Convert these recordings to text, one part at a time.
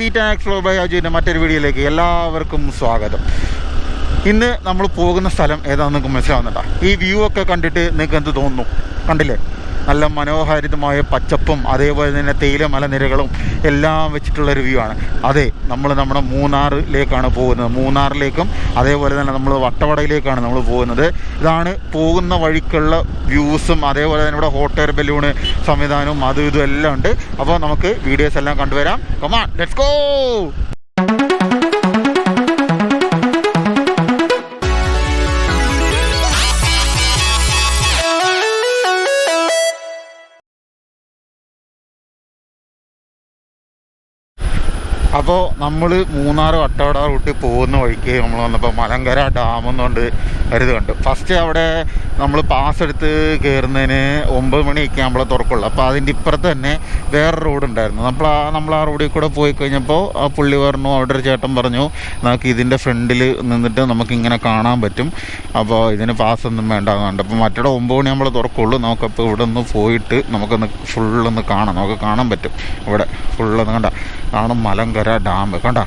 Seat and explore by അജുവിന്റെ മറ്റൊരു വീഡിയോയിലേക്ക് എല്ലാവർക്കും സ്വാഗതം. ഇന്ന് നമ്മൾ പോകുന്ന സ്ഥലം ഏതാണെന്ന് നിങ്ങൾക്ക് മനസ്സിലാവുന്നുണ്ടോ? ഈ വ്യൂ ഒക്കെ കണ്ടിട്ട് നിങ്ങൾക്ക് എന്ത് തോന്നുന്നു? കണ്ടില്ലേ? നല്ല മനോഹാരിതമായ പച്ചപ്പും അതേപോലെ തന്നെ തേയില മലനിരകളും എല്ലാം വെച്ചിട്ടുള്ള ഒരു വ്യൂ ആണ്. അതെ നമ്മൾ നമ്മുടെ മൂന്നാറിലേക്കാണ് പോകുന്നത്. മൂന്നാറിലേക്കും അതേപോലെ തന്നെ നമ്മൾ വട്ടവടയിലേക്കാണ് നമ്മൾ പോകുന്നത്. ഇതാണ് പോകുന്ന വഴിക്കുള്ള വ്യൂസും അതേപോലെ തന്നെ ഇവിടെ ഹോട്ട് എയർ ബലൂണ് സംവിധാനവും അതും ഇതും എല്ലാം ഉണ്ട്. അപ്പോൾ നമുക്ക് വീഡിയോസ് എല്ലാം കണ്ടുവരാം. കമാൺ ലെറ്റ്സ് ഗോ അപ്പോൾ നമ്മൾ മൂന്നാർ വട്ടവട റൂട്ടിൽ പോകുന്ന വഴിക്ക് നമ്മൾ വന്നപ്പോൾ മലങ്കര ഡാം എന്നുകൊണ്ട് കരുത് കണ്ടു. ഫസ്റ്റ് അവിടെ നമ്മൾ പാസ് എടുത്ത് കയറുന്നതിന് ഒമ്പത് മണിയൊക്കെ നമ്മളെ തുറക്കുള്ളൂ. അപ്പോൾ അതിന്റെ ഇപ്പുറത്ത് തന്നെ വേറെ റോഡ് ഉണ്ടായിരുന്നു. നമ്മൾ ആ നമ്മൾ ആ റോഡിൽ കൂടെ പോയി കഴിഞ്ഞപ്പോൾ ആ പുള്ളി പറഞ്ഞു അവിടെ ഒരു ചേട്ടൻ പറഞ്ഞു നമുക്ക് ഇതിന്റെ ഫ്രണ്ടിൽ നിന്നിട്ട് നമുക്ക് ഇങ്ങനെ കാണാൻ പറ്റും. അപ്പോൾ ഇതിന് പാസ് ഒന്നും വേണ്ടാകുന്നുണ്ട് അപ്പോൾ മറ്റേ ഒമ്പത് മണി നമ്മൾ തുറക്കുള്ളൂ. നമുക്കപ്പോൾ ഇവിടെ നിന്ന് പോയിട്ട് നമുക്കൊന്ന് ഫുള്ളൊന്ന് കാണാം. നമുക്ക് കാണാൻ പറ്റും. ഇവിടെ ഫുള്ളൊന്ന് കണ്ട. കാണും മലങ്കര ഡാം. കണ്ട?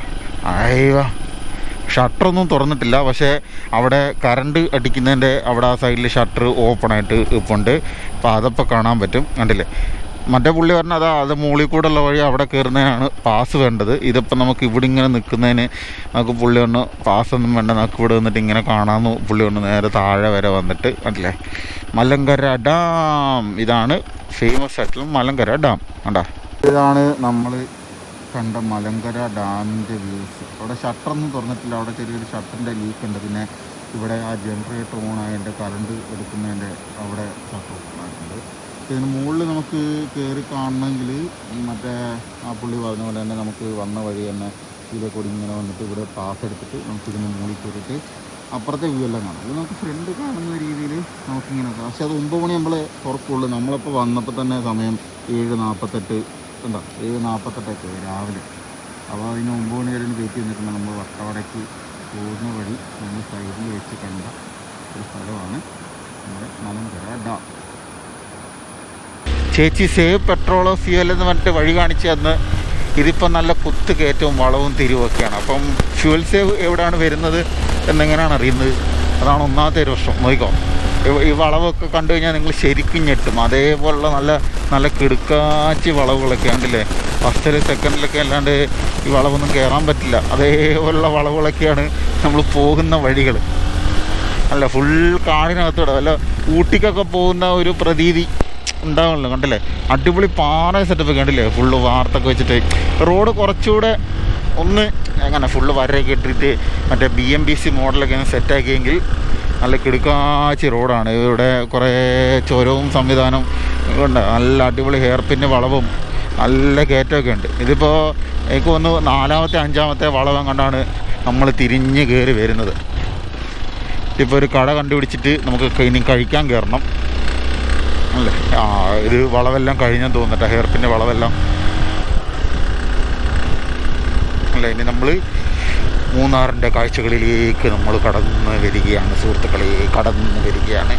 അയവ ഷട്ടറൊന്നും തുറന്നിട്ടില്ല. പക്ഷേ അവിടെ കറണ്ട് അടിക്കുന്നതിന്റെ അവിടെ ആ സൈഡിൽ ഷട്ടർ ഓപ്പണായിട്ട് ഇപ്പോൾ ഉണ്ട് അപ്പോൾ അതപ്പോൾ കാണാൻ പറ്റും. കണ്ടില്ലേ? മറ്റേ പുള്ളി പറഞ്ഞാൽ അതാ അത് മുകളിൽ കൂടെ ഉള്ള വഴി അവിടെ കയറുന്നതിനാണ് പാസ് വേണ്ടത്. ഇതിപ്പോൾ നമുക്ക് ഇവിടെ ഇങ്ങനെ നിൽക്കുന്നതിന് നമുക്ക് പുള്ളി ഒന്ന് പാസ് ഒന്നും വേണ്ട. നമുക്ക് ഇവിടെ വന്നിട്ട് ഇങ്ങനെ കാണാമെന്ന് പുള്ളി ഒന്ന് നേരെ താഴെ വരെ വന്നിട്ട് കണ്ടില്ലേ? മലങ്കര ഡാം. ഇതാണ് ഫേമസ് ആയിട്ടുള്ള മലങ്കര ഡാം. കണ്ടാ? ഇതാണ് നമ്മൾ കണ്ട മലങ്കര ഡാമിന്റെ വ്യൂസ് അവിടെ ഷട്ടറൊന്നും തുറന്നിട്ടില്ല. അവിടെ ചെറിയൊരു ഷട്ടറിന്റെ ലീക്ക് ഉണ്ട്. പിന്നെ ഇവിടെ ആ ജനറേറ്റർ ഓൺ ആയതിന്റെ കറണ്ട് എടുക്കുന്നതിന്റെ അവിടെ ഷട്ടർ ഓണായിട്ടുണ്ട് ഇതിന് മുകളിൽ നമുക്ക് കയറി കാണണമെങ്കിൽ മറ്റേ ആ പുള്ളി പറഞ്ഞ പോലെ തന്നെ നമുക്ക് വന്ന വഴി തന്നെ ഇതിലെ കൂടി ഇങ്ങനെ വന്നിട്ട് ഇവിടെ പാസ് എടുത്തിട്ട് നമുക്ക് ഇതിന് മുകളിൽ കയറിയിട്ട് അപ്പുറത്തെ വ്യൂ എല്ലാം കാണാം. അത് നമുക്ക് ഫ്രണ്ട് കാണുന്ന രീതിയിൽ നമുക്കിങ്ങനെ പക്ഷേ അത് ഒമ്പത് മണി നമ്മൾ തുറക്കുള്ളൂ. നമ്മളിപ്പോൾ വന്നപ്പോൾ തന്നെ സമയം ഏഴ് നാൽപ്പത്തെട്ട് എന്താ? ഏഴ് നാൽപ്പത്തെട്ടൊക്കെ രാവിലെ. അപ്പോൾ അതിന് ഒമ്പത് മണി വരെ വെയിറ്റ് ചെയ്തിട്ടുണ്ട് നമ്മൾ വട്ടവടയ്ക്ക് പോകുന്ന വഴി നമ്മൾ സൈഡിൽ വെച്ച് കണ്ട ഒരു സ്ഥലമാണ് നമ്മുടെ മലങ്കര ഡാം. ചേച്ചി സേവ് പെട്രോളോ ഫ്യൂവൽ എന്ന് പറഞ്ഞിട്ട് വഴി കാണിച്ചു തന്ന്. ഇതിപ്പോൾ നല്ല കുത്ത് കയറ്റവും വളവും തിരിവൊക്കെയാണ്. അപ്പം ഫ്യൂവൽ സേവ് എവിടെയാണ് വരുന്നത് എന്നെങ്ങനെയാണ് അറിയുന്നത്? അതാണ് ഒന്നാമത്തെ ഒരു വർഷം നോക്കിക്കോ. ഈ വളവൊക്കെ കണ്ടു കഴിഞ്ഞാൽ നിങ്ങൾ ശരിക്കും ഞെട്ടും. അതേപോലുള്ള നല്ല നല്ല കിടുക്കാച്ചി വളവുകളൊക്കെ ഉണ്ടല്ലേ? ഫസ്റ്റിൽ സെക്കൻഡിലൊക്കെ അല്ലാണ്ട് ഈ വളവൊന്നും കയറാൻ പറ്റില്ല. അതേപോലുള്ള വളവുകളൊക്കെയാണ് നമ്മൾ പോകുന്ന വഴികൾ അല്ല ഫുൾ കാടിനകത്തൂടെ അല്ല ഊട്ടിക്കൊക്കെ പോകുന്ന ഒരു പ്രതീതി ഉണ്ടാവുമല്ലോ കണ്ടില്ലേ? അടിപൊളി പാറ സെറ്റപ്പ് കണ്ടില്ലേ ഫുള്ള് വാർത്തൊക്കെ വെച്ചിട്ട്. റോഡ് കുറച്ചുകൂടെ ഒന്ന് എങ്ങനെ ഫുള്ള് വരയൊക്കെ ഇട്ടിട്ട് മറ്റേ ബി എം ബി സി മോഡലൊക്കെ ഒന്ന് സെറ്റാക്കിയെങ്കിൽ നല്ല കിടുക്കാച്ചി റോഡാണ്. ഇവിടെ കുറേ ചുരവും സംവിധാനവും ഉണ്ട്. നല്ല അടിപൊളി ഹെയർ പിന്നെ വളവും നല്ല കയറ്റമൊക്കെ ഉണ്ട്. ഇതിപ്പോൾ എനിക്ക് ഒന്ന് നാലാമത്തെ അഞ്ചാമത്തെ വളവം കണ്ടാണ് നമ്മൾ തിരിഞ്ഞ് കയറി വരുന്നത്. ഇപ്പോൾ ഒരു കട കണ്ടുപിടിച്ചിട്ട് നമുക്ക് ഇനി കഴിക്കാൻ കയറണം അല്ലേ? ആ ഇത് വളവെല്ലാം കഴിഞ്ഞെന്ന് തോന്നട്ടെ പിന്നെ വളവെല്ലാം. അല്ല ഇനി നമ്മൾ മൂന്നാറിന്റെ കാഴ്ചകളിലേക്ക് നമ്മൾ കടന്ന് വരികയാണ് സുഹൃത്തുക്കളെ കടന്ന് വരികയാണ്.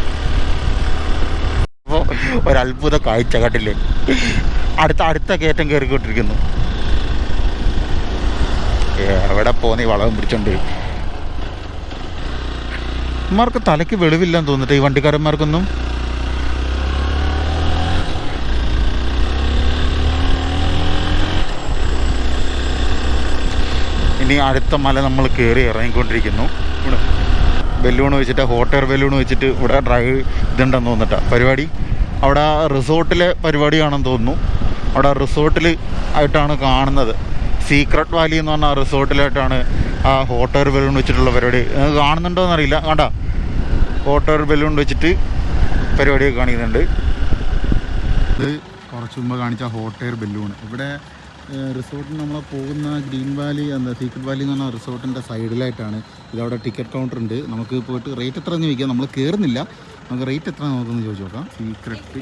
അപ്പോൾ ഒരത്ഭുത കാഴ്ച കണ്ടില്ലേ? അടുത്ത അടുത്ത കയറ്റം കയറിക്കൊണ്ടിരിക്കുന്നു. എവിടെ പോന്നീ വളവും പിടിച്ചോണ്ട്? ഇമാർക്ക് തലയ്ക്ക് വെളിവില്ലെന്ന് തോന്നിട്ട് ഈ വണ്ടിക്കാരന്മാർക്കൊന്നും ഇനി അടുത്ത മല നമ്മൾ കയറി ഇറങ്ങിക്കൊണ്ടിരിക്കുന്നു. ഇവിടെ ബലൂൺ വെച്ചിട്ട് ഹോട്ട് ബലൂൺ വെച്ചിട്ട് ഇവിടെ ഡ്രൈവ് ഇതുണ്ടെന്ന് തോന്നിട്ടാ പരിപാടി? അവിടെ റിസോർട്ടിലെ പരിപാടിയാണെന്ന് തോന്നുന്നു. അവിടെ റിസോർട്ടിൽ ആയിട്ടാണ് കാണുന്നത്. സീക്രട്ട് വാലി എന്ന് പറഞ്ഞ റിസോർട്ടിലായിട്ടാണ് ആ ഹോട്ട് ബലൂൺ വെച്ചിട്ടുള്ള പരിപാടി. കാണുന്നുണ്ടോ എന്നറിയില്ല കണ്ട? ഹോട്ട് ബലൂൺ വെച്ചിട്ട് പരിപാടിയൊക്കെ കാണിക്കുന്നുണ്ട്. ഇത് കുറച്ച് മുമ്പ് കാണിച്ച ഹോട്ട് ബലൂൺ ഇവിടെ റിസോർട്ടിന് നമ്മൾ പോകുന്ന ഗ്രീൻ വാലി എന്താ സീക്രട്ട് വാലി എന്ന് പറഞ്ഞ റിസോർട്ടിന്റെ സൈഡിലായിട്ടാണ്. ഇതവിടെ ടിക്കറ്റ് കൗണ്ടർ ഉണ്ട്. നമുക്ക് പോയിട്ട് റേറ്റ് എത്ര എന്ന് ചോദിക്കാം. നമ്മൾ കയറുന്നില്ല നമുക്ക് റേറ്റ് എത്ര നോക്കുമെന്ന് ചോദിച്ചു നോക്കാം. സീക്രട്ട്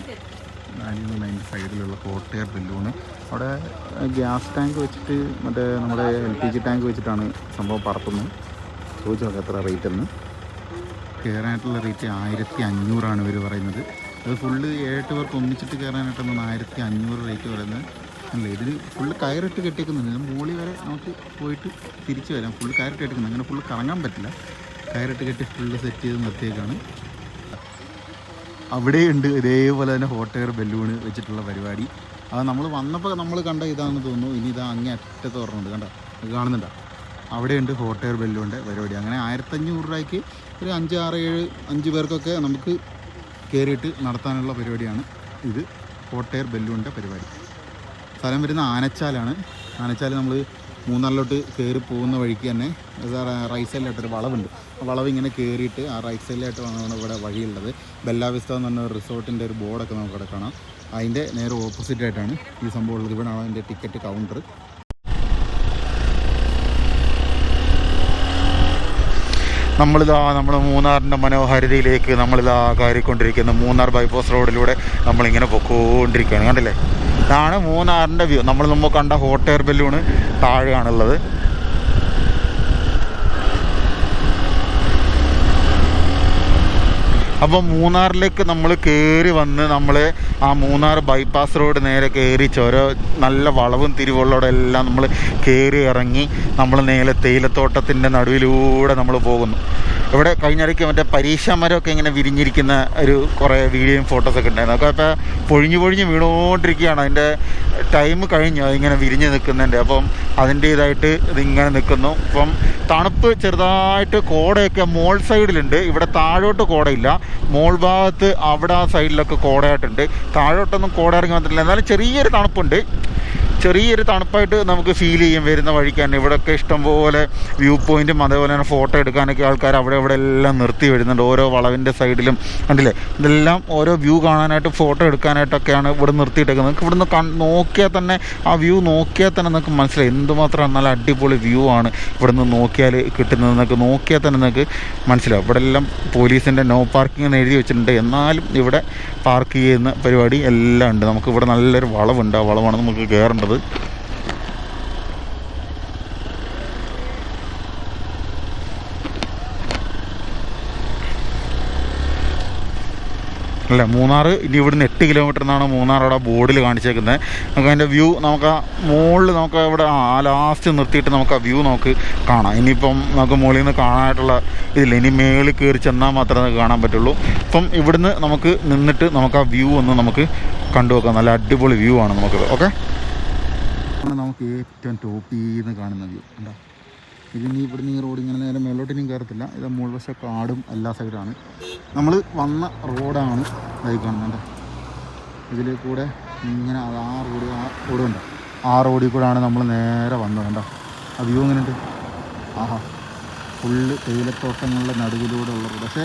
വാലി എന്ന് പറഞ്ഞ അതിന്റെ സൈഡിലുള്ള കോട്ടയർ ബില്ലൂണ് അവിടെ ഗ്യാസ് ടാങ്ക് വെച്ചിട്ട് മറ്റേ നമ്മുടെ എൽ പി ജി ടാങ്ക് വെച്ചിട്ടാണ് സംഭവം പറത്തുന്നത്. ചോദിച്ചു നോക്കാം എത്ര റേറ്റ് എന്ന്. കയറാനായിട്ടുള്ള റേറ്റ് ആയിരത്തി അഞ്ഞൂറാണ് ഇവർ പറയുന്നത് അത് ഫുള്ള് ഏഴെട്ട് പേർക്ക് ഒന്നിച്ചിട്ട് കയറാനായിട്ടൊന്നും ആയിരത്തി അഞ്ഞൂറ് റേറ്റ് പറയുന്നത്. അല്ല ഇതിന് ഫുള്ള് കയറിട്ട് കെട്ടിക്കുന്നുണ്ട് മോളി വരെ നമുക്ക് പോയിട്ട് തിരിച്ചു വരാം. ഫുള്ള് കയറിട്ട് കെട്ടിക്കുന്നു അങ്ങനെ ഫുള്ള് കറങ്ങാൻ പറ്റില്ല. കയറിട്ട് കെട്ടി ഫുള്ള് സെറ്റ് ചെയ്ത് നിർത്തിയേക്കാണ്. അവിടെയുണ്ട് ഇതേപോലെ തന്നെ ഹോട്ട് എയർ ബലൂണ് വെച്ചിട്ടുള്ള പരിപാടി. അത് നമ്മൾ വന്നപ്പോൾ നമ്മൾ കണ്ട ഇതാണെന്ന് തോന്നുന്നു. ഇനി ഇതാ അങ്ങേ അറ്റത്ത് പറഞ്ഞുണ്ട് കണ്ട? കാണുന്നുണ്ടോ? അവിടെയുണ്ട് ഹോട്ട് എയർ ബലൂണിന്റെ പരിപാടി. അങ്ങനെ ആയിരത്തഞ്ഞൂറ് രൂപയ്ക്ക് ഒരു അഞ്ച് ആറ് ഏഴ് അഞ്ച് പേർക്കൊക്കെ നമുക്ക് കയറിയിട്ട് നടത്താനുള്ള പരിപാടിയാണ് ഇത്. ഹോട്ട് എയർ ബലൂണിന്റെ പരിപാടി. സ്ഥലം വരുന്ന ആനച്ചാലാണ്. ആനച്ചാൽ നമ്മൾ മൂന്നാറിലോട്ട് കയറി പോകുന്ന വഴിക്ക് തന്നെ റൈറ്റ് സൈഡിലായിട്ടൊരു വളവുണ്ട്. ആ വളവ് ഇങ്ങനെ കയറിയിട്ട് ആ റൈറ്റ് സൈഡിലായിട്ടാണ് ഇവിടെ വഴിയുള്ളത്. ബെല്ലാവിസ്ത എന്ന് പറഞ്ഞ ഒരു റിസോർട്ടിന്റെ ഒരു ബോർഡൊക്കെ നമുക്ക് ഇവിടെ കാണാം. അതിന്റെ നേരെ ഓപ്പോസിറ്റ് ആയിട്ടാണ് ഈ സംഭവം ഉള്ളത്. ഇവിടെയാണ് അതിന്റെ ടിക്കറ്റ് കൗണ്ടർ നമ്മളിതാ നമ്മുടെ മൂന്നാറിന്റെ മനോഹാരിതയിലേക്ക് നമ്മളിതാ കയറിക്കൊണ്ടിരിക്കുന്ന. മൂന്നാർ ബൈപ്പാസ് റോഡിലൂടെ നമ്മളിങ്ങനെ പൊക്കോണ്ടിരിക്കുകയാണ്. കണ്ടില്ലേ? ഇതാണ് മൂന്നാറിന്റെ വ്യൂ. നമ്മൾ മുമ്പ് കണ്ട ഹോട്ട് എയർ ബലൂണ് താഴെയാണുള്ളത്. അപ്പോൾ മൂന്നാറിലേക്ക് നമ്മൾ കയറി വന്ന് നമ്മൾ ആ മൂന്നാർ ബൈപ്പാസ് റോഡ് നേരെ കയറി ചോരോ നല്ല വളവും തിരിവുള്ളവിടെ എല്ലാം നമ്മൾ കയറി ഇറങ്ങി നമ്മൾ നേരെ തേയിലത്തോട്ടത്തിന്റെ നടുവിലൂടെ നമ്മൾ പോകുന്നു. ഇവിടെ കഴിഞ്ഞിടയ്ക്ക് മറ്റേ പരീക്ഷ മരമൊക്കെ ഇങ്ങനെ വിരിഞ്ഞിരിക്കുന്ന ഒരു കുറേ വീഡിയോയും ഫോട്ടോസൊക്കെ ഉണ്ടായിരുന്നു. അതൊക്കെ ഇപ്പോൾ പൊഴിഞ്ഞു പൊഴിഞ്ഞ് വീണുകൊണ്ടിരിക്കുകയാണ് അതിന്റെ ടൈം കഴിഞ്ഞു. അതിങ്ങനെ വിരിഞ്ഞ് നിൽക്കുന്നുണ്ട് അപ്പം അതിന്റെ ഇതായിട്ട് ഇതിങ്ങനെ നിൽക്കുന്നു. അപ്പം തണുപ്പ് ചെറുതായിട്ട് കോടയൊക്കെ മോൾ സൈഡിലുണ്ട് ഇവിടെ താഴോട്ട് കോടയില്ല. മോൾ ഭാഗത്ത് അവിടെ ആ സൈഡിലൊക്കെ കോടയായിട്ടുണ്ട്. താഴോട്ടൊന്നും കോടയിറങ്ങി വന്നിട്ടില്ല. എന്നാലും ചെറിയൊരു തണുപ്പുണ്ട്. ചെറിയൊരു തണുപ്പായിട്ട് നമുക്ക് ഫീൽ ചെയ്യും. വരുന്ന വഴിക്ക് തന്നെ. ഇവിടെയൊക്കെ ഇഷ്ടംപോലെ വ്യൂ പോയിന്റും അതേപോലെ തന്നെ ഫോട്ടോ എടുക്കാനൊക്കെ ആൾക്കാർ അവിടെ ഇവിടെ എല്ലാം നിർത്തി വരുന്നുണ്ട്. ഓരോ വളവിന്റെ സൈഡിലും കണ്ടില്ലേ? ഇതെല്ലാം ഓരോ വ്യൂ കാണാനായിട്ട് ഫോട്ടോ എടുക്കാനായിട്ടൊക്കെയാണ് ഇവിടെ നിർത്തിയിട്ടേക്കുന്നത്. നിങ്ങൾക്ക് ഇവിടുന്ന് നോക്കിയാൽ തന്നെ ആ വ്യൂ നോക്കിയാൽ തന്നെ നിങ്ങൾക്ക് മനസ്സിലായി. എന്തുമാത്രം നല്ല അടിപൊളി വ്യൂ ആണ് ഇവിടുന്ന് നോക്കിയാൽ കിട്ടുന്നത് നിങ്ങൾക്ക് നോക്കിയാൽ തന്നെ നിങ്ങൾക്ക് മനസ്സിലാവും. ഇവിടെ എല്ലാം പോലീസിന്റെ നോ പാർക്കിംഗ് എന്ന് എഴുതി വെച്ചിട്ടുണ്ട്. എന്നാലും ഇവിടെ പാർക്ക് ചെയ്യുന്ന പരിപാടി എല്ലാം ഉണ്ട്. നമുക്ക് ഇവിടെ നല്ലൊരു വളവുണ്ട്. ആ വളവാണ് നമുക്ക് കയറേണ്ടത് അല്ല മൂന്നാർ ഇനി ഇവിടുന്ന് എട്ട് കിലോമീറ്റർ എന്നാണ് മൂന്നാർ അവിടെ ബോർഡിൽ കാണിച്ചേക്കുന്നത്. നമുക്ക് അതിന്റെ വ്യൂ നമുക്ക് ആ മുകളിൽ നമുക്ക് ഇവിടെ ആ ലാസ്റ്റ് നിർത്തിയിട്ട് നമുക്ക് ആ വ്യൂ നമുക്ക് കാണാം. ഇനിയിപ്പം നമുക്ക് മുകളിൽ നിന്ന് കാണാനായിട്ടുള്ള ഇതില്ല. ഇനി മേളിൽ കയറി ചെന്നാൽ മാത്രമേ നമുക്ക് കാണാൻ പറ്റുള്ളൂ. അപ്പം ഇവിടുന്ന് നമുക്ക് നിന്നിട്ട് നമുക്ക് ആ വ്യൂ ഒന്ന് നമുക്ക് കണ്ടു നോക്കാം നല്ല അടിപൊളി വ്യൂ ആണ് നമുക്കിത് ഓക്കെ ആണ് നമുക്ക് ഏറ്റവും ടോപ്പിൽ നിന്ന് കാണുന്ന വ്യൂ ഉണ്ടോ ഇതിനി ഇവിടുന്ന് ഈ റോഡ് ഇങ്ങനെ നേരെ മേലോട്ടിനും കയറത്തില്ല. ഇത് മുഴുവശ കാടും എല്ലാ സൈഡാണ് നമ്മൾ വന്ന റോഡാണ് ഇതായി കാണുന്നുണ്ട് ഇതിൽ കൂടെ ഇങ്ങനെ ആ റോഡ് ആ റോഡ് ഉണ്ട് ആ റോഡിൽ കൂടെയാണ് നമ്മൾ നേരെ വന്നത് കണ്ടോ? ആ വ്യൂ എങ്ങനെയുണ്ട്? ആഹാ. ഫുള്ള് തേയിലത്തോട്ടങ്ങളുടെ നടുവിലൂടെ ഉള്ള റോഡ് പക്ഷേ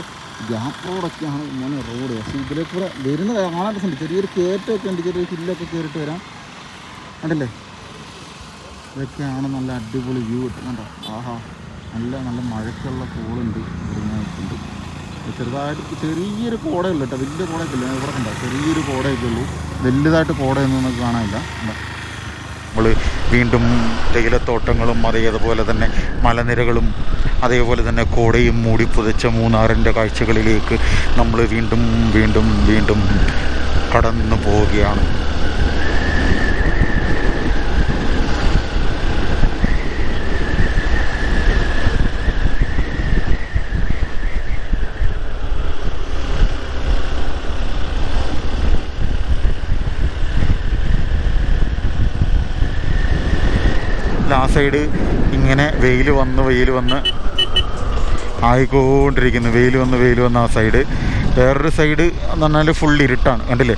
ഗ്യാപ്പ് റോഡൊക്കെയാണ് ഇങ്ങനെ റോഡ് പക്ഷേ ഇതിലേക്കൂടെ വരുന്നത് കാണാൻ രസമുണ്ട്. ചെറിയൊരു കയറ്റമൊക്കെ ഉണ്ട്. ചെറിയൊരു ഹില്ലൊക്കെ കയറിയിട്ട് വരാം. കണ്ടില്ലേ? ഇതൊക്കെയാണ് നല്ല അടിപൊളി വ്യൂ കിട്ടുന്നുണ്ടോ ആഹാ നല്ല നല്ല മഴയ്ക്കുള്ള പൂളുണ്ട് ഇവിടുന്നുണ്ട് ചെറുതായിട്ട് ചെറിയൊരു കോടയുള്ളൂ കേട്ടോ വലിയ കോടയൊക്കെ ഇല്ല. ഇവിടെ കണ്ടോ ചെറിയൊരു കോടയൊക്കെ ഉള്ളൂ. വലുതായിട്ട് കോടയൊന്നും നമുക്ക് കാണാനില്ല നമ്മൾ വീണ്ടും തേയിലത്തോട്ടങ്ങളും അതേപോലെ തന്നെ മലനിരകളും അതേപോലെ തന്നെ കോടയും മൂടി പുതച്ച മൂന്നാറിന്റെ കാഴ്ചകളിലേക്ക് നമ്മൾ വീണ്ടും വീണ്ടും വീണ്ടും കടന്നു പോവുകയാണ് ആ സൈഡ് ഇങ്ങനെ വെയിൽ വന്ന് വെയിൽ വന്ന് ആയിക്കൊണ്ടിരിക്കുന്നു. വെയിൽ വന്ന് വെയിൽ വന്ന് ആ സൈഡ് വേറൊരു സൈഡ് എന്ന് പറഞ്ഞാൽ ഫുൾ ഇരുട്ടാണ്. കണ്ടില്ലേ?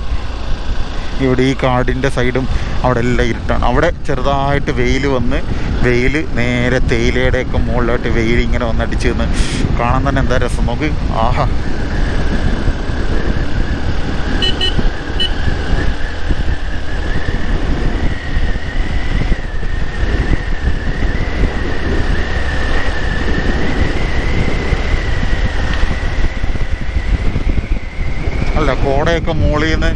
ഇവിടെ ഈ കാടിന്റെ സൈഡും അവിടെ എല്ലാം ഇരുട്ടാണ്. അവിടെ ചെറുതായിട്ട് വെയിൽ വന്ന് വെയിൽ നേരെ തേയിലയുടെയൊക്കെ മുകളിലോട്ട് വെയിൽ ഇങ്ങനെ വന്നടിച്ച് നിന്ന് കാണാൻ തന്നെ എന്താ രസം? നോക്ക്. ആഹാ അല്ല കോടയൊക്കെ മുകളിൽ നിന്ന്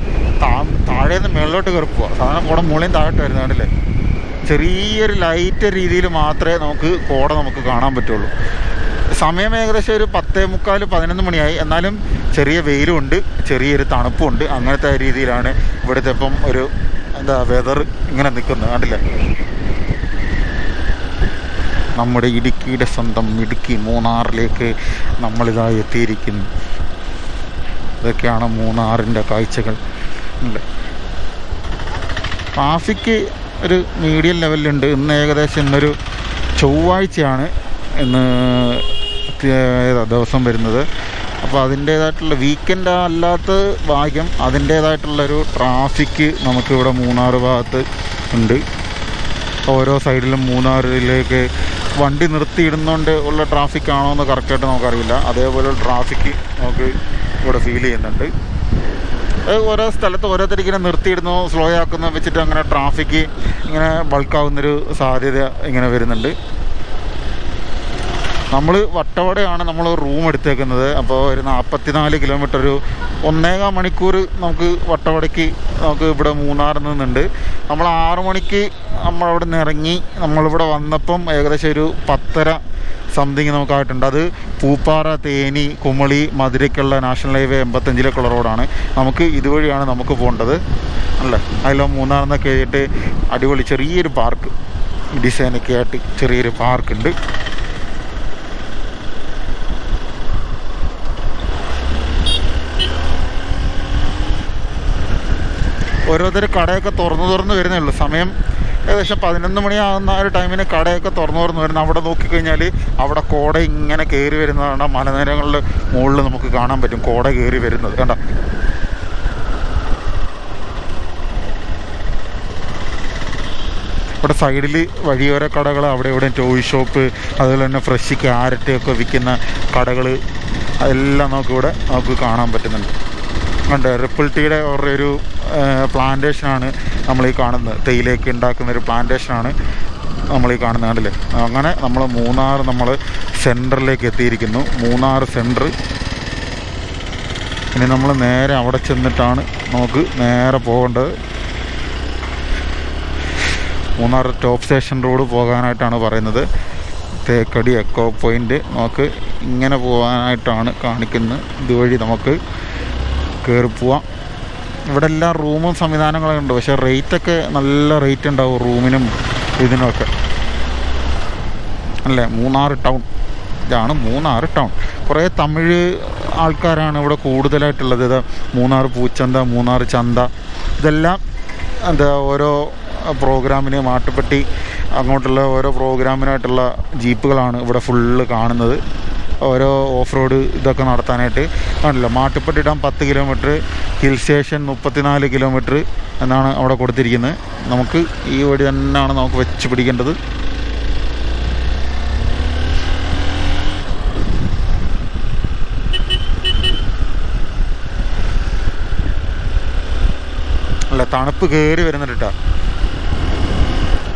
താഴെ നിന്ന് മുകളിലോട്ട് കയറി പോവുക സാധാരണ കോട മുകളിൽ നിന്ന് താഴോട്ട് വരുന്നത് കണ്ടില്ലേ? ചെറിയൊരു ലൈറ്റ് രീതിയിൽ മാത്രമേ നമുക്ക് കോട നമുക്ക് കാണാൻ പറ്റുള്ളൂ. സമയം ഏകദേശം ഒരു പത്തേ മുക്കാൽ പതിനൊന്ന് മണിയായി. എന്നാലും ചെറിയ വെയിലുമുണ്ട് ചെറിയൊരു തണുപ്പുണ്ട്. അങ്ങനത്തെ രീതിയിലാണ് ഇവിടുത്തെ ഇപ്പം ഒരു എന്താ വെതർ ഇങ്ങനെ നിൽക്കുന്നത് കണ്ടില്ലേ? നമ്മുടെ ഇടുക്കിയുടെ സ്വന്തം ഇടുക്കി മൂന്നാറിലേക്ക് നമ്മളിതായി എത്തിയിരിക്കുന്നു. ഇതൊക്കെയാണ് മൂന്നാറിന്റെ കാഴ്ചകൾ. ട്രാഫിക്ക് ഒരു മീഡിയം ലെവലിലുണ്ട്. ഇന്ന് ഏകദേശം ഇന്നൊരു ചൊവ്വാഴ്ചയാണ് ഇന്ന് ദിവസം വരുന്നത്. അപ്പോൾ അതിന്റേതായിട്ടുള്ള വീക്കെൻഡ് അല്ലാത്ത ഭാഗ്യം അതിന്റേതായിട്ടുള്ളൊരു ട്രാഫിക്ക് നമുക്കിവിടെ മൂന്നാർ ഭാഗത്ത് ഉണ്ട്. ഓരോ സൈഡിലും മൂന്നാറിലേക്ക് വണ്ടി നിർത്തിയിടുന്നതുകൊണ്ട് ഉള്ള ട്രാഫിക് ആണോ എന്ന് കറക്റ്റായിട്ട് നമുക്കറിയില്ല. അതേപോലെ ട്രാഫിക്ക് നമുക്ക് ഇവിടെ ഫീൽ ചെയ്യുന്നുണ്ട്. ഓരോ സ്ഥലത്ത് ഓരോരുത്തർ ഇങ്ങനെ നിർത്തിയിടുന്നു സ്ലോ ആക്കുന്ന വെച്ചിട്ട് അങ്ങനെ ട്രാഫിക് ഇങ്ങനെ ബൾക്കാവുന്നൊരു സാധ്യത ഇങ്ങനെ വരുന്നുണ്ട്. നമ്മൾ വട്ടവടയാണ് നമ്മൾ റൂം എടുത്തേക്കുന്നത്. അപ്പോൾ ഒരു നാൽപ്പത്തിനാല് കിലോമീറ്റർ ഒരു ഒന്നേകാൽ മണിക്കൂർ നമുക്ക് വട്ടവടയ്ക്ക് നമുക്ക് ഇവിടെ മൂന്നാറിൽ നിന്നുണ്ട്. നമ്മൾ ആറു മണിക്ക് നമ്മളവിടെ നിന്ന് ഇറങ്ങി നമ്മളിവിടെ വന്നപ്പം ഏകദേശം ഒരു പത്തര സംതിങ് നമുക്കായിട്ടുണ്ട്. അത് പൂപ്പാറ തേനി കുമളി മധുരയ്ക്കുള്ള നാഷണൽ ഹൈവേ എൺപത്തഞ്ചിലേക്കുള്ള റോഡാണ്. നമുക്ക് ഇതുവഴിയാണ് നമുക്ക് പോകേണ്ടത്. അല്ലേ? അതിലോ മൂന്നാറെന്നൊക്കെ ആയിട്ട് അടിപൊളി ചെറിയൊരു പാർക്ക്. ഡിസൈനൊക്കെ ആയിട്ട് ചെറിയൊരു പാർക്കുണ്ട്. ഓരോരുത്തർ കടയൊക്കെ തുറന്നു തുറന്നു വരുന്നേ ഉള്ളൂ. സമയം ഏകദേശം പതിനൊന്ന് മണിയാകുന്ന ഒരു ടൈമിന് കടയൊക്കെ തുറന്നു തുറന്നു വരുന്നത് അവിടെ നോക്കിക്കഴിഞ്ഞാൽ അവിടെ കോട ഇങ്ങനെ കയറി വരുന്നതാണ്. മലനിരകളുടെ മുകളിൽ നമുക്ക് കാണാൻ പറ്റും കോട കയറി വരുന്നത്. കണ്ട? ഇവിടെ സൈഡിൽ വഴിയോര കടകൾ അവിടെ ഇവിടെ ടോയ് ഷോപ്പ് അതുപോലെ തന്നെ ഫ്രഷ് ക്യാരറ്റ് ഒക്കെ വിൽക്കുന്ന കടകൾ അതെല്ലാം നമുക്കിവിടെ നമുക്ക് കാണാൻ പറ്റുന്നുണ്ട്. ഉണ്ട്. റിപ്പിൾ ടീയുടെ അവരുടെ ഒരു പ്ലാന്റേഷനാണ് നമ്മൾ ഈ കാണുന്നത്. തേയിലേക്ക് ഉണ്ടാക്കുന്ന ഒരു പ്ലാന്റേഷനാണ് നമ്മൾ ഈ കാണുന്നത്. കണ്ടില്ലേ? അങ്ങനെ നമ്മൾ മൂന്നാർ നമ്മൾ സെന്ററിലേക്ക് എത്തിയിരിക്കുന്നു. മൂന്നാർ സെന്റർ ഇനി നമ്മൾ നേരെ അവിടെ ചെന്നിട്ടാണ് നമുക്ക് നേരെ പോകേണ്ടത്. മൂന്നാർ ടോപ്പ് സ്റ്റേഷൻ റോഡ് പോകാനായിട്ടാണ് പറയുന്നത്. തേക്കടി എക്കോ പോയിന്റ് നമുക്ക് ഇങ്ങനെ പോകാനായിട്ടാണ് കാണിക്കുന്നത്. ഇതുവഴി നമുക്ക് കയറി പോവാം. ഇവിടെ എല്ലാം റൂമും സംവിധാനങ്ങളൊക്കെ ഉണ്ട്. പക്ഷേ റേറ്റൊക്കെ നല്ല റേറ്റ് ഉണ്ടാവും റൂമിനും ഇതിനുമൊക്കെ അല്ലേ? മൂന്നാർ ടൗൺ. ഇതാണ് മൂന്നാർ ടൗൺ. കുറേ തമിഴ് ആൾക്കാരാണ് ഇവിടെ കൂടുതലായിട്ടുള്ളത്. ഇത് മൂന്നാർ പൂച്ചന്ത മൂന്നാർ ചന്ത. ഇതെല്ലാം എന്താ ഓരോ പ്രോഗ്രാമിന് മാട്ടുപ്പെട്ടി അങ്ങോട്ടുള്ള ഓരോ പ്രോഗ്രാമിനായിട്ടുള്ള ജീപ്പുകളാണ് ഇവിടെ ഫുള്ള് കാണുന്നത്. ഓരോ ഓഫ് റോഡ് ഇതൊക്കെ നടത്താനായിട്ട് കാണില്ല മാട്ടുപ്പെട്ടി ഡാം പത്ത് കിലോമീറ്റർ ഹിൽ സ്റ്റേഷൻ മുപ്പത്തിനാല് കിലോമീറ്റർ എന്നാണ് അവിടെ കൊടുത്തിരിക്കുന്നത്. നമുക്ക് ഈ വഴി തന്നെയാണ് നമുക്ക് വെച്ച് പിടിക്കേണ്ടത്. അല്ല തണുപ്പ് കയറി വരുന്നുണ്ട്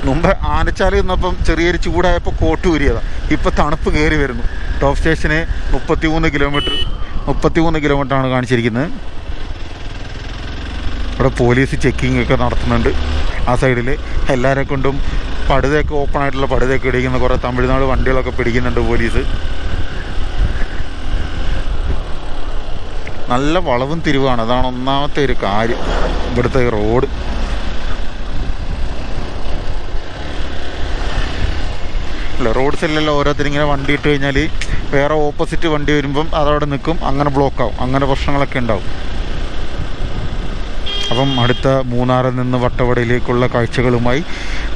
മുമ്പ് ആനച്ചാൽ നിന്നപ്പം ചെറിയൊരു ചൂടായപ്പോൾ കോട്ട് ഊരിയതാണ് ഇപ്പം തണുപ്പ് കയറി വരുന്നു. ടോപ്പ് സ്റ്റേഷന് മുപ്പത്തിമൂന്ന് കിലോമീറ്റർ മുപ്പത്തിമൂന്ന് കിലോമീറ്റർ ആണ് കാണിച്ചിരിക്കുന്നത്. ഇവിടെ പോലീസ് ചെക്കിംഗ് ഒക്കെ നടത്തുന്നുണ്ട്. ആ സൈഡിൽ എല്ലാവരെ കൊണ്ടും പടുതയൊക്കെ ഓപ്പൺ ആയിട്ടുള്ള പടുതയൊക്കെ ഇടിക്കുന്ന കുറേ തമിഴ്നാട് വണ്ടികളൊക്കെ പിടിക്കുന്നുണ്ട് പോലീസ് നല്ല വളവും തിരിവാണ്. അതാണ് ഒന്നാമത്തെ ഒരു കാര്യം ഇവിടുത്തെ റോഡ് അല്ല റോഡ് സൈഡിലെല്ലാം ഓരോരുത്തരിങ്ങനെ വണ്ടി ഇട്ട് കഴിഞ്ഞാൽ വേറെ ഓപ്പോസിറ്റ് വണ്ടി വരുമ്പം അതവിടെ നിൽക്കും അങ്ങനെ ബ്ലോക്ക് ആവും. അങ്ങനെ പ്രശ്നങ്ങളൊക്കെ ഉണ്ടാവും. അപ്പം അടുത്ത മൂന്നാറിൽ നിന്ന് വട്ടവടയിലേക്കുള്ള കാഴ്ചകളുമായി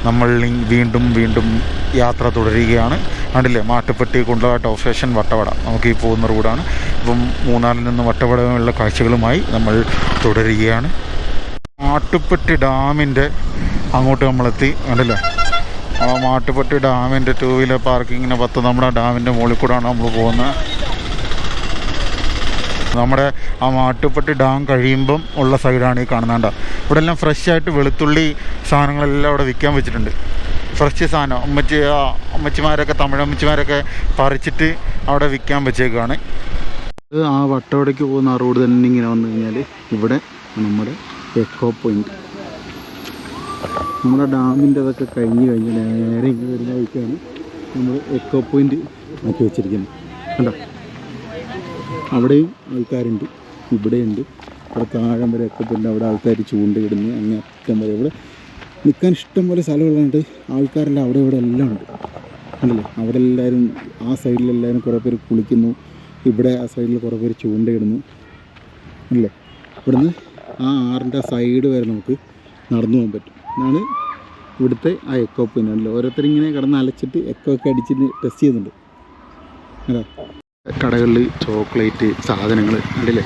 നമ്മൾ വീണ്ടും വീണ്ടും യാത്ര തുടരുകയാണ്. കണ്ടില്ലേ? മാട്ടുപ്പെട്ടി കൊണ്ടുള്ള ടോപ്പ് സ്റ്റേഷൻ വട്ടവട. നമുക്ക് ഈ പോകുന്ന റോഡാണ് അപ്പം മൂന്നാറിൽ നിന്ന് വട്ടവടയുള്ള കാഴ്ചകളുമായി നമ്മൾ തുടരുകയാണ്. മാട്ടുപ്പെട്ടി ഡാമിന്റെ അങ്ങോട്ട് നമ്മളെത്തി. കണ്ടില്ലേ? ആ മാട്ടുപെട്ടി ഡാമിന്റെ ടൂ വീലർ പാർക്കിങ്ങിന് പത്ത് നമ്മുടെ ഡാമിന്റെ മുകളിൽ കൂടെയാണ് നമ്മൾ പോകുന്നത് നമ്മുടെ ആ മാട്ടുപ്പെട്ടി ഡാം കഴിയുമ്പം ഉള്ള സൈഡാണ് ഈ കാണുന്നത് ഇവിടെ എല്ലാം ഫ്രഷ് ആയിട്ട് വെളുത്തുള്ളി സാധനങ്ങളെല്ലാം അവിടെ വിൽക്കാൻ വെച്ചിട്ടുണ്ട്. ഫ്രഷ് സാധനം. അമ്മച്ചി അമ്മച്ചിമാരൊക്കെ തമിഴമ്മച്ചിമാരൊക്കെ പറിച്ചിട്ട് അവിടെ വിൽക്കാൻ വെച്ചേക്കാണ്. ആ വട്ടവടയ്ക്ക് പോകുന്ന ആ റോഡ് തന്നെ ഇങ്ങനെ വന്നു കഴിഞ്ഞാൽ ഇവിടെ നമ്മുടെ എക്കോ പോയിന്റ് നമ്മുടെ ഡാമിന്റെ അതൊക്കെ കഴിഞ്ഞ് കഴിഞ്ഞ് നേരെ ഇങ്ങനെ വരുന്ന വഴിക്കാണ് നമ്മൾ എക്കോ പോയിന്റ് ആക്കി വെച്ചിരിക്കുന്നത്. കണ്ടോ? അവിടെയും ആൾക്കാരുണ്ട് ഇവിടെയുണ്ട്. ഇവിടെ താഴം വരെ എക്കോ പോയിന്റ് അവിടെ ആൾക്കാർ ചൂണ്ടയിടുന്നു അങ്ങനെ അറ്റം വരെ. ഇവിടെ നിൽക്കാൻ ഇഷ്ടം പോലെ സ്ഥലമുള്ളതുകൊണ്ട് ആൾക്കാരെല്ലാം അവിടെ ഇവിടെ എല്ലാം ഉണ്ട്. കണ്ടില്ലേ? അവിടെ എല്ലാവരും ആ സൈഡിലെല്ലാവരും കുറേ പേര് കുളിക്കുന്നു. ഇവിടെ ആ സൈഡിൽ കുറേ പേര് ചൂണ്ടയിടുന്നു. അല്ലേ ഇവിടുന്ന് ആ ആറിന്റെ സൈഡ് വരെ നമുക്ക് നടന്നു പോകാൻ പറ്റും. ഇതാണ് ഇവിടുത്തെ ആ എക്കോ പിന്നെ അല്ലേ ഓരോരുത്തരിങ്ങനെ കിടന്ന് അലച്ചിട്ട് എക്കോ ഒക്കെ അടിച്ചിട്ട് ടെസ്റ്റ് ചെയ്യുന്നുണ്ട്. അല്ലേ? കടകളിൽ ചോക്ലേറ്റ് സാധനങ്ങൾ കണ്ടില്ലേ?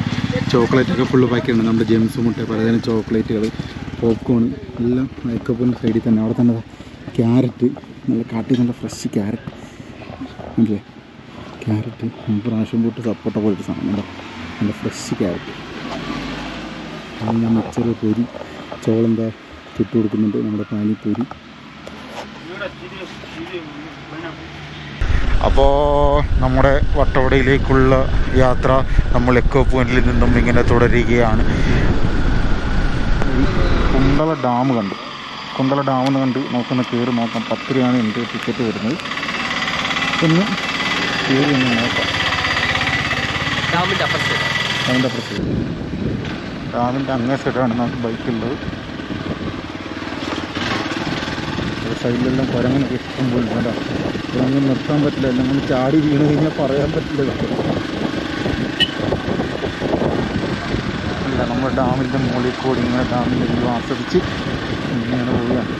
ചോക്ലേറ്റ് ഒക്കെ ഫുള്ള് പാക്കിയുണ്ട് നമ്മുടെ ജെംസ് മുട്ട പലതരം ചോക്ലേറ്റുകൾ പോപ്കോൺ എല്ലാം എക്കോ പിന്നെ സൈഡിൽ തന്നെ. അവിടെ തന്നെ ക്യാരറ്റ് നല്ല കാട്ടി നല്ല ഫ്രഷ് ക്യാരറ്റ് അല്ലേ ക്യാരറ്റ് പ്രാവശ്യം പോയിട്ട് സപ്പോട്ട പോലത്തെ സാധനം കേട്ടോ നല്ല ഫ്രഷ് ക്യാരറ്റ് നല്ല മിക്സർ പൊരി. ചോളെന്താ? ചുട്ട് കൊടുക്കുന്നുണ്ട് നമ്മുടെ പാനിപ്പൂരി. അപ്പോൾ നമ്മുടെ വട്ടവടയിലേക്കുള്ള യാത്ര നമ്മൾ എക്കോ പോയിന്റിൽ നിന്നും ഇങ്ങനെ തുടരുകയാണ്. കുണ്ടള ഡാം കണ്ടു. കുണ്ടള ഡാം എന്ന് കണ്ട് നമുക്കൊന്ന് കയറി നോക്കാം. പത്ത് രൂപയാണ് എന്റെ ടിക്കറ്റ് വരുന്നത്. ഒന്ന് കയറി ഒന്ന് നോക്കാം. ഡാമിന്റെ അപ്പുറത്ത്. ഡാമിന്റെ അങ്ങേ സൈഡാണ് നമുക്ക് ബൈക്കുള്ളത് സൈഡിലെല്ലാം കുരങ്ങനൊക്കെ ഇഷ്ടം പോലെ കേട്ടോ. കുരങ്ങ് നിർത്താൻ പറ്റില്ല കൊണ്ട് ചാടി വീണ് കഴിഞ്ഞാൽ പറയാൻ പറ്റില്ല. അല്ല നമ്മൾ ഡാമിന്റെ മുകളിൽ കൂടി ഇങ്ങനെ ഡാമിന്റെ വ്യൂ ആസ്വദിച്ച് ഇങ്ങനെ പോവുകയാണ്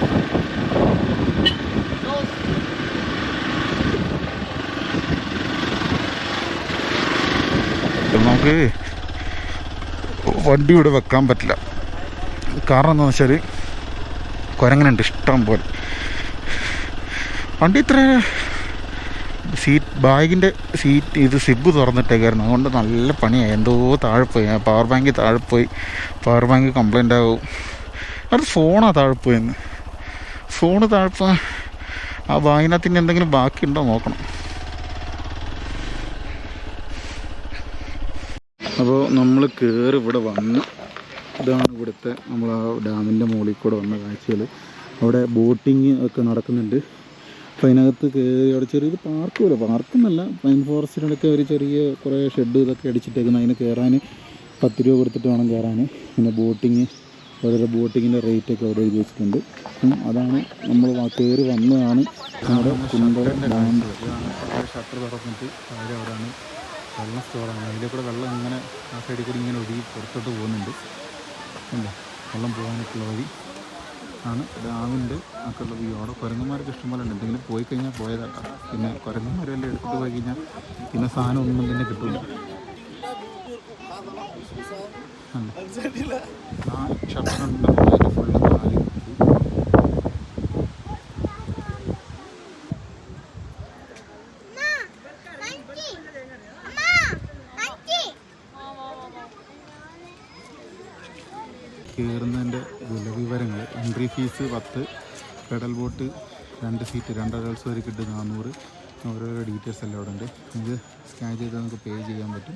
നമുക്ക് വണ്ടി ഇവിടെ വെക്കാൻ പറ്റില്ല. കാരണം എന്താണെന്ന് വെച്ചാൽ കുരങ്ങനുണ്ട് ഇഷ്ടം പോലെ. വണ്ടി ഇത്ര സീറ്റ് ബാഗിന്റെ സീറ്റ് ഇത് സിബ് തുറന്നിട്ടേക്കായിരുന്നു. അതുകൊണ്ട് നല്ല പണിയായി. എന്തോ താഴെ പോയി പവർ ബാങ്ക് താഴെ പോയി പവർ ബാങ്ക് കംപ്ലൈന്റ് ആവും. അത് ഫോണാണ് താഴെ പോയെന്ന് ഫോണ് താഴെ ആ ബാഗിനകത്തിന് എന്തെങ്കിലും ബാക്കി ഉണ്ടോ നോക്കണം. അപ്പോൾ നമ്മൾ കയറി ഇവിടെ വന്ന് ഇതാണ് ഇവിടുത്തെ നമ്മൾ ആ ഡാമിന്റെ മുകളിൽ കൂടെ വന്ന കാഴ്ചകൾ അവിടെ ബോട്ടിങ് ഒക്കെ നടക്കുന്നുണ്ട്. അപ്പോൾ അതിനകത്ത് കയറി അവിടെ ചെറിയൊരു പാർക്ക് പോലെ. പാർക്കൊന്നുമല്ല പൈൻ ഫോറസ്റ്റിനൊക്കെ ഒരു ചെറിയ കുറേ ഷെഡ് ഇതൊക്കെ അടിച്ചിട്ടേക്കുന്നത് അതിന് കയറാൻ പത്ത് രൂപ കൊടുത്തിട്ട് വേണം കയറാൻ പിന്നെ ബോട്ടിങ് ഓരോരോ ബോട്ടിങ്ങിന്റെ റേറ്റൊക്കെ അവിടെ എഴുതി വെച്ചിട്ടുണ്ട്. അപ്പം അതാണ് നമ്മൾ കയറി വന്നതാണ് നമ്മുടെ കുണ്ടളം ഡാം ഷട്ടർ തുറന്നിട്ട് താഴെ അവിടെയാണ് വെള്ളം സ്റ്റോറാണ് അതിലെ കൂടെ വെള്ളം ഇങ്ങനെ ആ സൈഡിൽ കൂടി ഇങ്ങനെ ഒഴുകി പുറത്തോട്ട് പോകുന്നുണ്ട്. അല്ലേ വെള്ളം പോകാനൊക്കെയുള്ള വഴി. ആണ്. ഡാമിന്റെ ഒക്കെ ഉള്ള വ്യൂ. അവിടെ കുരങ്ങന്മാർക്ക് ഇഷ്ടംപോലെ ഉണ്ട് എന്തെങ്കിലും പോയി കഴിഞ്ഞാൽ പോയതാട്ടോ. പിന്നെ കുരങ്ങന്മാരെല്ലാം എടുത്തിട്ട് പോയി കഴിഞ്ഞാൽ പിന്നെ സാധനം ഒന്നും തന്നെ കിട്ടില്ല ആ ഷട്ടറുണ്ട് എൻട്രി ഫീസ് പത്ത്. പെഡൽ ബോട്ട് രണ്ട് സീറ്റ് രണ്ട് അഡൾട്ട്സ് വരെ കിട്ടും നാനൂറ്. ഓരോരോ ഡീറ്റെയിൽസ് എല്ലാം അവിടെ ഉണ്ട് ഇത് സ്കാൻ ചെയ്ത് നമുക്ക് പേ ചെയ്യാൻ പറ്റും.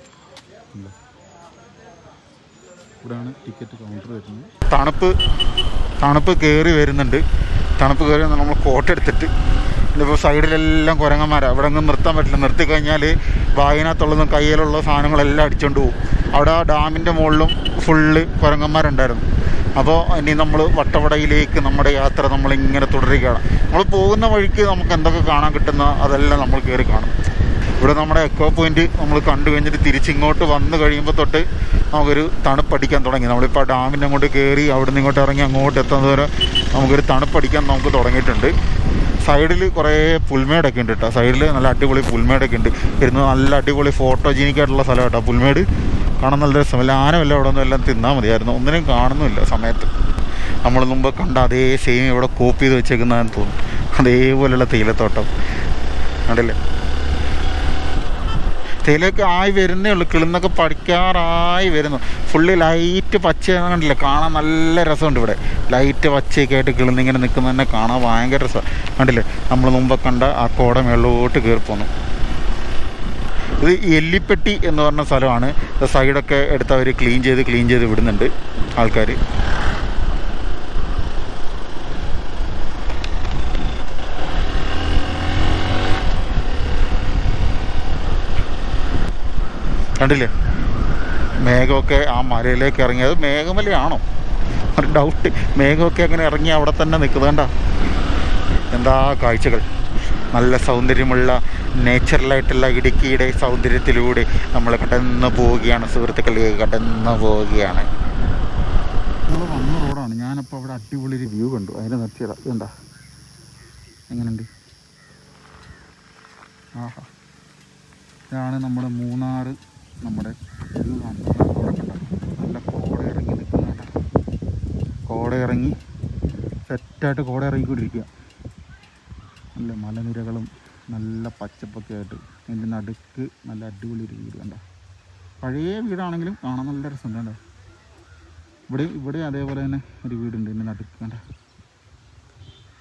ഇവിടെയാണ് ടിക്കറ്റ് കൗണ്ടർ വരുന്നത്. തണുപ്പ് തണുപ്പ് കയറി വരുന്നുണ്ട്. തണുപ്പ് കയറി നമ്മൾ കോട്ട് എടുത്തിട്ട് ഇപ്പോൾ സൈഡിലെല്ലാം കുരങ്ങന്മാരാണ് അവിടെ ഒന്നും നിർത്താൻ പറ്റില്ല. നിർത്തി കഴിഞ്ഞാൽ വായിനകത്തുള്ളതും കയ്യിലുള്ള സാധനങ്ങളെല്ലാം അടിച്ചുകൊണ്ട് പോകും അവിടെ ആ ഡാമിന്റെ മുകളിലും ഫുള്ള് കുരങ്ങന്മാരുണ്ടായിരുന്നു. അപ്പോൾ ഇനി നമ്മൾ വട്ടവടയിലേക്ക് നമ്മുടെ യാത്ര നമ്മളിങ്ങനെ തുടരുകയാണ്. നമ്മൾ പോകുന്ന വഴിക്ക് നമുക്ക് എന്തൊക്കെ കാണാൻ കിട്ടുന്ന അതെല്ലാം നമ്മൾ കയറി കാണും. ഇവിടെ നമ്മുടെ എക്കോ പോയിന്റ് നമ്മൾ കണ്ടു കഴിഞ്ഞിട്ട് തിരിച്ചിങ്ങോട്ട് വന്നു കഴിയുമ്പോൾ തൊട്ട് നമുക്കൊരു തണുപ്പടിക്കാൻ തുടങ്ങി. നമ്മളിപ്പോൾ ഡാമിന്റെ അങ്ങോട്ട് കയറി അവിടെ നിന്ന് ഇങ്ങോട്ട് ഇറങ്ങി അങ്ങോട്ട് എത്തുന്നത് വരെ നമുക്കൊരു തണുപ്പടിക്കാൻ നമുക്ക് തുടങ്ങിയിട്ടുണ്ട്. സൈഡിൽ കുറേ പുൽമേടൊക്കെ ഉണ്ട് കേട്ടോ. സൈഡിൽ നല്ല അടിപൊളി പുൽമേടൊക്കെ ഉണ്ട്. ഇരുന്ന് നല്ല അടിപൊളി ഫോട്ടോജീനിക്കായിട്ടുള്ള സ്ഥലം കേട്ടോ പുൽമേട്. കാണാൻ നല്ല രസമല്ല. ആന വല്ല അവിടെ നിന്നും എല്ലാം തിന്നാൽ മതിയായിരുന്നു. ഒന്നിനും കാണുന്നുമില്ല സമയത്ത്. നമ്മൾ മുമ്പ് കണ്ട അതേ സെയിം ഇവിടെ കോപ്പി ചെയ്ത് വെച്ചേക്കുന്നതെന്ന് തോന്നുന്നു. അതേപോലെയുള്ള തേയിലത്തോട്ടം. കണ്ടില്ലേ? തേയിലൊക്കെ ആയി വരുന്നേ ഉള്ളൂ. കിളിന്നൊക്കെ പഠിക്കാറായി വരുന്നു. ഫുള്ളി ലൈറ്റ് പച്ച കണ്ടില്ലേ? കാണാൻ നല്ല രസമുണ്ട് ഇവിടെ. ലൈറ്റ് പച്ചയൊക്കെ ആയിട്ട് കിളിന്നിങ്ങനെ നിൽക്കുന്ന തന്നെ കാണാൻ ഭയങ്കര രസമാണ്. കണ്ടില്ലേ? നമ്മൾ മുമ്പ് കണ്ട ആ കോട മേളിലോട്ട് കയറി പോന്നു ഇത് എല്ലിപ്പെട്ടി എന്ന് പറഞ്ഞ സ്ഥലമാണ്. സൈഡൊക്കെ എടുത്ത് അവർ ക്ലീൻ ചെയ്ത് ക്ലീൻ ചെയ്ത് വിടുന്നുണ്ട് ആൾക്കാർ കണ്ടില്ലേ? മേഘമൊക്കെ ആ മലയിലേക്ക് ഇറങ്ങിയത് മേഘമലയാണോ? ഒരു ഡൗട്ട് മേഘമൊക്കെ അങ്ങനെ ഇറങ്ങി അവിടെ തന്നെ നിൽക്കുന്നുണ്ട. എന്താ കാഴ്ചകൾ? നല്ല സൗന്ദര്യമുള്ള നേച്ചുറലായിട്ടുള്ള ഇടുക്കിയുടെ സൗന്ദര്യത്തിലൂടെ നമ്മൾ കടന്നു പോവുകയാണ്. സുഹൃത്തുക്കളെ കടന്നു പോവുകയാണ്. നമ്മൾ വന്ന റോഡാണ്. ഞാനപ്പോൾ അവിടെ അടിപൊളി ഒരു വ്യൂ കണ്ടു. അതിനെ നിർത്തിയതാ. എന്താ എങ്ങനെയുണ്ട്? ആഹാ. ഇതാണ് നമ്മുടെ മൂന്നാർ നമ്മുടെ വ്യൂ നല്ല കോട ഇറങ്ങി നിൽക്കുന്നുണ്ട് കോട ഇറങ്ങി സെറ്റായിട്ട് കോട ഇറങ്ങിക്കൊണ്ടിരിക്കുക നല്ല മലനിരകളും നല്ല പച്ചപ്പൊക്കെ ആയിട്ട് അതിന്റെ നടുക്ക് നല്ല അടിപൊളി ഒരു വീട് കണ്ടോ. പഴയ വീടാണെങ്കിലും കാണാൻ നല്ല രസമുണ്ട് കണ്ടോ. ഇവിടെ ഇവിടെ അതേപോലെ തന്നെ ഒരു വീടുണ്ട് എന്റെ നടുക്ക് കണ്ടോ.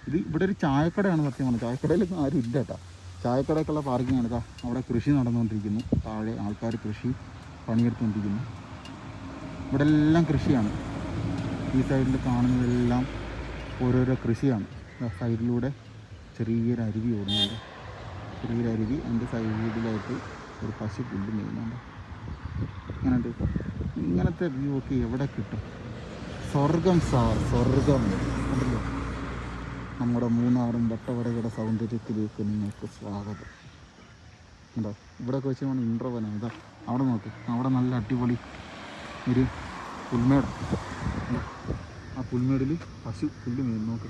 ഇത് ഇവിടെ ഒരു ചായക്കടയാണ് സത്യം പറഞ്ഞത് ചായക്കടയിലൊന്നും ആരും ഇല്ല കേട്ടോ. ചായക്കടയൊക്കെയുള്ള പാർക്കിംഗ് ആണ് കേട്ടോ. അവിടെ കൃഷി നടന്നുകൊണ്ടിരിക്കുന്നു. താഴെ ആൾക്കാർ കൃഷി പണിയെടുത്തുകൊണ്ടിരിക്കുന്നു. ഇവിടെ എല്ലാം കൃഷിയാണ്. ഈ സൈഡിൽ കാണുന്നതെല്ലാം ഓരോരോ കൃഷിയാണ്. സൈഡിലൂടെ ചെറിയൊരു അരുവി ഓടുന്നുണ്ട്. ചെറിയൊരു അരുവി അതിന്റെ സൈഡിലായിട്ട് ഒരു പശു പുല്ല് മെയ്യുന്നുണ്ട് ഇങ്ങനെയുണ്ട് ഇങ്ങനത്തെ വ്യൂ ഒക്കെ എവിടെ കിട്ടും? സ്വർഗം സാർ സ്വർഗം ഉണ്ടല്ലോ. നമ്മുടെ മൂന്നാറും വട്ടവടകയുടെ സൗന്ദര്യത്തിലേക്ക് നിങ്ങൾക്ക് സ്വാഗതം. ഉണ്ടോ ഇവിടെയൊക്കെ വെച്ച് വേണം ഇൻട്രവനാണ് ഇതാ അവിടെ നോക്ക്. അവിടെ നല്ല അടിപൊളി ഒരു പുൽമേട്? ആ പുൽമേടിൽ പശു പുല്ല് നോക്ക്.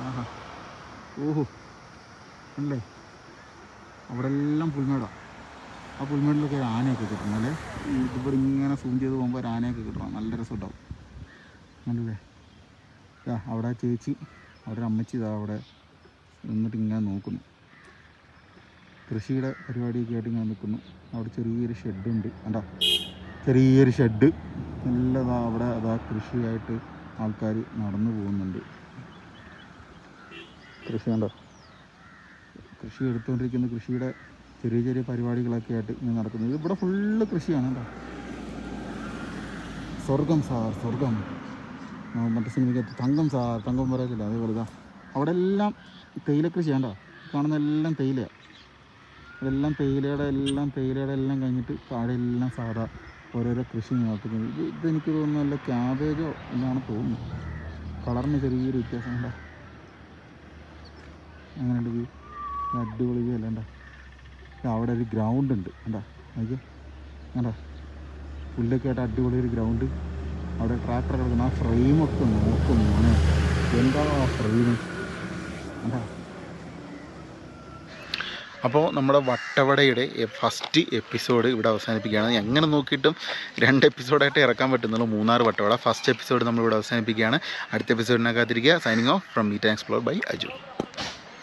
ആഹാ. ഓഹോ. അല്ലേ അവിടെ എല്ലാം പുൽമേടാണ് ആ പുൽമേടിലൊക്കെ ആനയൊക്കെ കിട്ടണം അല്ലേ? ഇതിവിടെ ഇങ്ങനെ സൂം ചെയ്ത് പോകുമ്പോൾ ഒരു ആനയൊക്കെ കിട്ടണം. നല്ല രസം ഉണ്ടാവും നല്ലല്ലേ ആ അവിടെ ചേച്ചി അവിടെ അമ്മച്ചി ഇതാ അവിടെ നിന്നിട്ട് ഇങ്ങനെ നോക്കുന്നു. കൃഷിയുടെ പരിപാടിയൊക്കെ ആയിട്ട് ഇങ്ങനെ നിൽക്കുന്നു അവിടെ ചെറിയൊരു ഷെഡുണ്ട്. കണ്ടോ? ചെറിയൊരു ഷെഡ്. നല്ലതാ അവിടെ അതാ കൃഷിയായിട്ട് ആൾക്കാർ നടന്നു പോകുന്നുണ്ട്. കൃഷി കണ്ടോ? കൃഷി എടുത്തുകൊണ്ടിരിക്കുന്ന കൃഷിയുടെ ചെറിയ ചെറിയ പരിപാടികളൊക്കെ ആയിട്ട് ഇങ്ങനെ നടക്കുന്നത്. ഇവിടെ ഫുള്ള് കൃഷിയാണ് കേട്ടോ. സ്വർഗം സാർ സ്വർഗം മറ്റേ സിനിമയ്ക്ക് തങ്കം സാർ തങ്കം പറയത്തില്ല? അതേപോലെ ഇതാ. അവിടെ എല്ലാം തേയില കൃഷിയാണ് കേട്ടോ. കാണുന്ന എല്ലാം തേയിലയാണ് ഇതെല്ലാം തേയിലയുടെ എല്ലാം തേയിലയുടെ എല്ലാം കഴിഞ്ഞിട്ട് താഴെ എല്ലാം സാധാ ഓരോരോ കൃഷി നടത്തുന്നത്. ഇത് ഇതെനിക്ക് തോന്നുന്നു നല്ല ക്യാബേജോ എന്നാണ് തോന്നുന്നത് കളറിന് ചെറിയൊരു വ്യത്യാസം കേട്ടോ അങ്ങനെയുണ്ട് വ്യൂ അടിപൊളി വ്യൂ ഉണ്ടോ അവിടെ ഒരു ഗ്രൗണ്ട് ഉണ്ട് എന്താ നോക്കിയേ. എന്താ പുല്ലൊക്കെ ആയിട്ട് അടിപൊളി ഒരു ഗ്രൗണ്ട് അവിടെ ട്രാക്ടർ കിടക്കുന്ന. ആ ഫ്രെയിമൊക്കെ നോക്കും മോനെ. എന്താണോ ആ ഫ്രെയിം എന്താ അപ്പോൾ നമ്മുടെ വട്ടവടയുടെ ഫസ്റ്റ് എപ്പിസോഡ് ഇവിടെ അവസാനിപ്പിക്കുകയാണ്. എങ്ങനെ നോക്കിയിട്ടും രണ്ട് എപ്പിസോഡായിട്ട് ഇറക്കാൻ പറ്റുന്നുള്ളൂ. മൂന്നാർ വട്ടവട ഫസ്റ്റ് എപ്പിസോഡ് നമ്മൾ ഇവിടെ അവസാനിപ്പിക്കുകയാണ്. അടുത്ത എപ്പിസോഡിനെ കാത്തിരിക്കുക signing off from meet and explore bye Aju